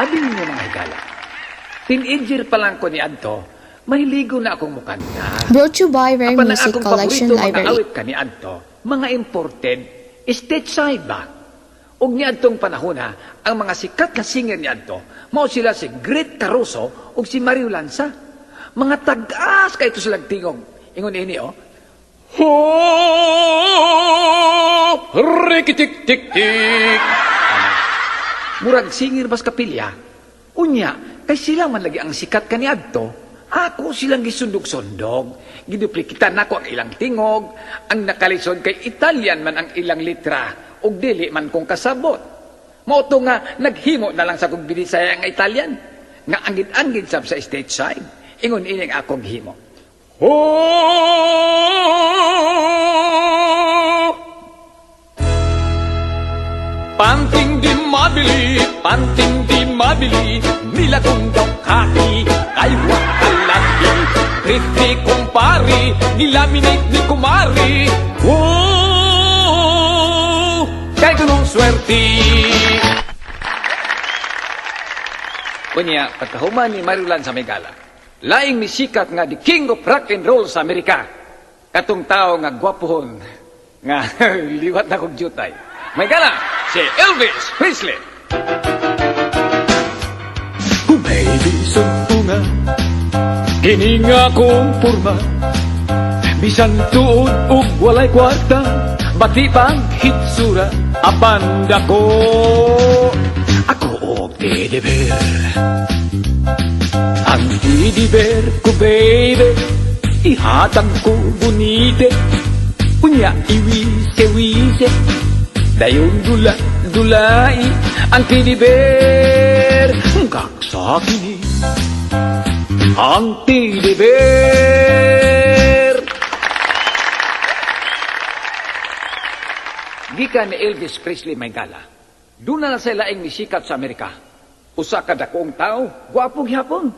Abi mo mga higala. Teenager pa lang ko ni Adto, mahiligo na akong mukanta. Brought to you by Rare Apan Music akong Collection paborito mga Library. awit ka ni Adto, mga imported, stateside ba? Ug ni Adtong panahon ha, ang mga sikat na singer ni Adto, mao sila si Great Caruso ug si Mario Lanza. Mga tag-as kay ito silang tingog. Ingon ini oh. Ho! Rikitik-tik-tik! Murag singir bas kapilya. Unya, kay sila man lagi ang sikat kaniadto. Ako silang gisundog-sundog. Giduplikitan nako ang ilang tingog. Ang nakalison kay Italian man ang ilang litra. ug dili man kong kasabot. Mauto nga, naghimo na lang sa kong binisaya ang Italian. Nga angin-angin sab sa state side. Ingon ining akong himo. Oh! Mabili, panting di mabili, nila kong daw kaki, ay wakalaki. Pretty kumpari, nilaminate ni kumari. Oh, kay gunong swerte. Kunya, pagkahuman ni Marilan sa Megala, laing misikat nga the king of rock and roll sa Amerika. Katong tao nga gwapohon, nga liwat na kong jutay. Megala, si Elvis Presley. Suntunga Kini nga kong porma Bisan tuod ug walay kwarta Bati pang hitsura Apan dako. Ako og tediber Ang tediber ko baby Ihatang ko bunite. Unya iwise-wise Dayon dula, dulai Ang tediber Kak sa kini Ang tediber Gikan ni Elvis Presley Megala. Doon na sa laing misikat sa Amerika. Usa ka dakong tao, gwapo gyapon.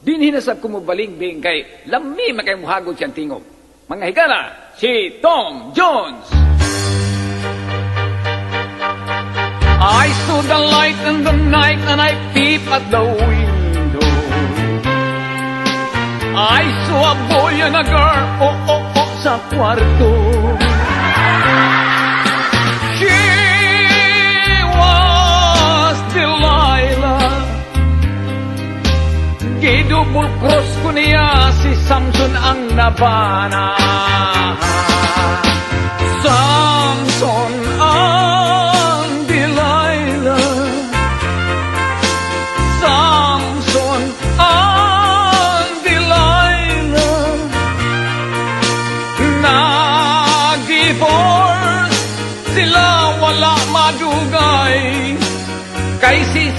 Dinhi na sab kumubaling bing kay lami makay muhagod siyang tingog. Mga higala, si Tom Jones. I saw the light in the night and I peep at the window. I saw a boy and a girl, oh, oh, oh, sa kwarto. She was Delilah. Gidubol cross ko si Samson ang nabana.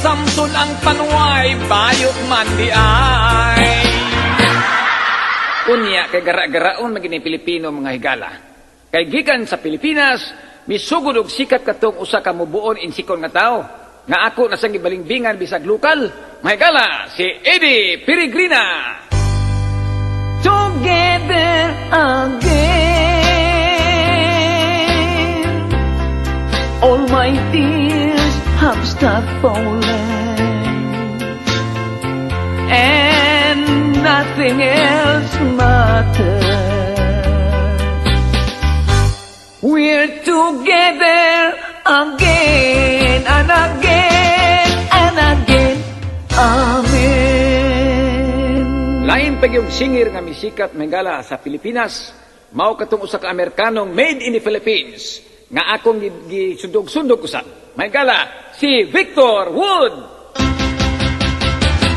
Samson ang panuay, bayot man di ay. Unya kay gara-garaon magini Pilipino mga higala. Kay gikan sa Pilipinas, misugod og sikat katong usa ka mubuon insikon nga tao. Nga ako nasang gibalingbingan bisag lokal. Mga higala, si Eddie Peregrina. together again. Tears have stopped falling, and nothing else matters. We're together again and again and again. Amen. Lain pa yung singer nga misikat Mengala sa Pilipinas, mao katong usa ka Amerikanong made in the Philippines nga akong gi- gisundog-sundog usa. Mengala si Victor Wood.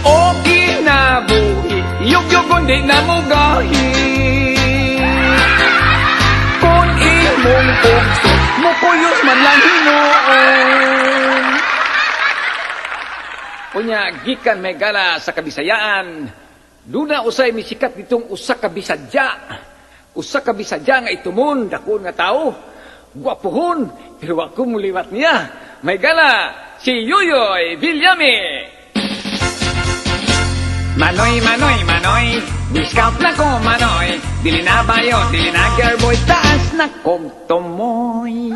O kinabuhi, yugyugon di na mo gahi. Kung imong pugso, mupuyos man lang hinuon. Unya gikan Megala sa Kabisayaan. Duna usay misikat ditong usa ka Bisadya. Usa ka Bisadya nga itumon dakon nga tao. Gwapohon, pero ako muliwat niya. Megala si Yuyoy Villame. Manoy, manoy, manoy, discount na ko, manoy. Dili na bayo, dili na girlboy, taas na kong tumoy.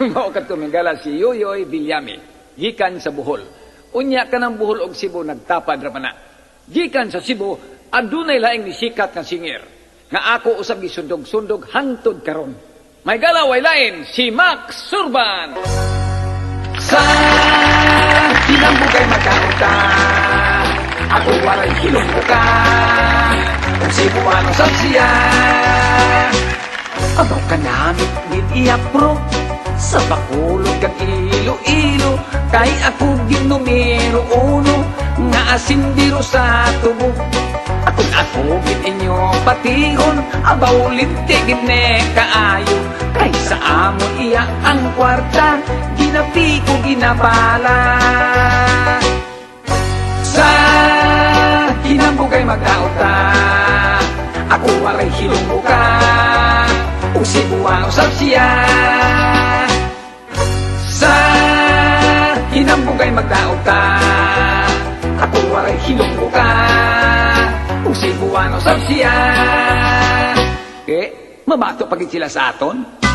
Mao ka tumingala si Yoyoy Bilyami, gikan sa Bohol. Unya ka ng Bohol og Cebu nagtapad ra man. Gikan sa Cebu, adunay laing ni sikat nga singir. Nga ako usab gisundog-sundog hangtod karon. May galaway lain si Max Surban. Sa kinambugay magkauta, ako walay hilumbuka. Kung Cebuano sa siya, Abaw ka namin with iapro Sa bakulog kag ilo-ilo Kay ako din numero uno Nga asindiro sa tubo inyo patihon Abaw lintigin ne kaayo. Kay sa amon iya ang kwarta Ginapi ko ginabala. Sa kinambugay magkauta Ako walay hilumbuka Ug Cebuano sab siya Mabato pagit sila sa aton